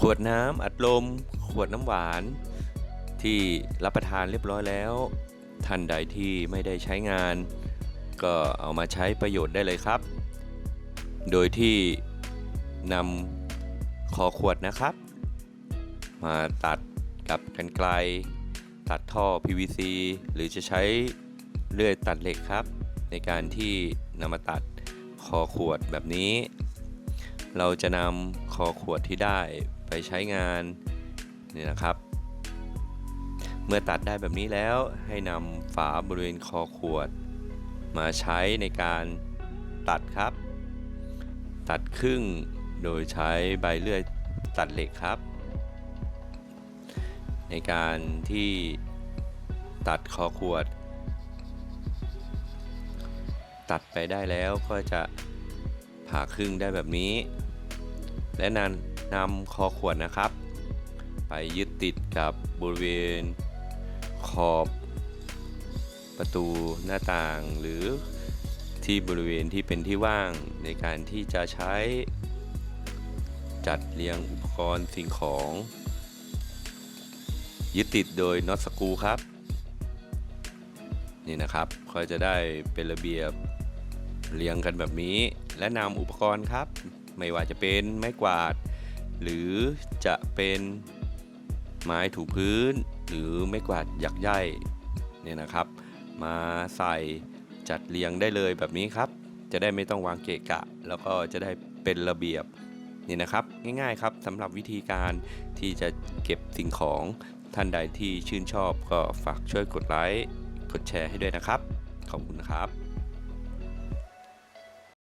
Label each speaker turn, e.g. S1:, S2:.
S1: ขวดน้ำอัดลม ขวดน้ำหวาน ที่รับประทานเรียบร้อยแล้ว ท่านใดที่ไม่ได้ใช้งาน ก็เอามาใช้ประโยชน์ได้เลยครับ โดยที่นำคอขวดนะครับ มาตัดกับกันไกล ตัดท่อ PVC หรือจะใช้เลื่อยตัดเหล็กครับ ในการที่นำมาตัดคอขวดแบบนี้ เราจะนำคอขวดที่ได้ ไปใช้งานนี่นะครับ เมื่อตัดได้แบบนี้แล้วให้นำฝาบริเวณคอขวด มาใช้ในการตัดครับ ตัดครึ่งโดยใช้ใบเลื่อยตัดเหล็กครับ ในการที่ตัดคอขวด ตัดไปได้แล้วก็จะผ่าครึ่งได้แบบนี้ และนำน นำคอขวดนะครับ ไปยึดติดกับบริเวณขอบประตูหน้าต่างหรือที่บริเวณที่เป็นที่ว่างในการที่จะใช้จัดเรียงอุปกรณ์สิ่งของ ยึดติดโดยน็อตสกูครับ นี่นะครับ ก็จะได้เป็นระเบียบเรียงกันแบบนี้ และนำอุปกรณ์ครับ ไม่ว่าจะเป็นไม้กวาด หรือจะเป็นไม้ถูพื้น หรือไม้กวาดหยักใยเนี่ยนะครับ มาใส่จัดเรียงได้เลยแบบนี้ครับ จะได้ไม่ต้องวางเกะกะ แล้วก็จะได้เป็นระเบียบนี่นะครับ ง่ายๆครับสำหรับวิธีการที่จะเก็บสิ่งของท่านใดที่ชื่นชอบก็ฝากช่วยกดไลค์กดแชร์ให้ด้วยนะครับ ขอบคุณนะครับ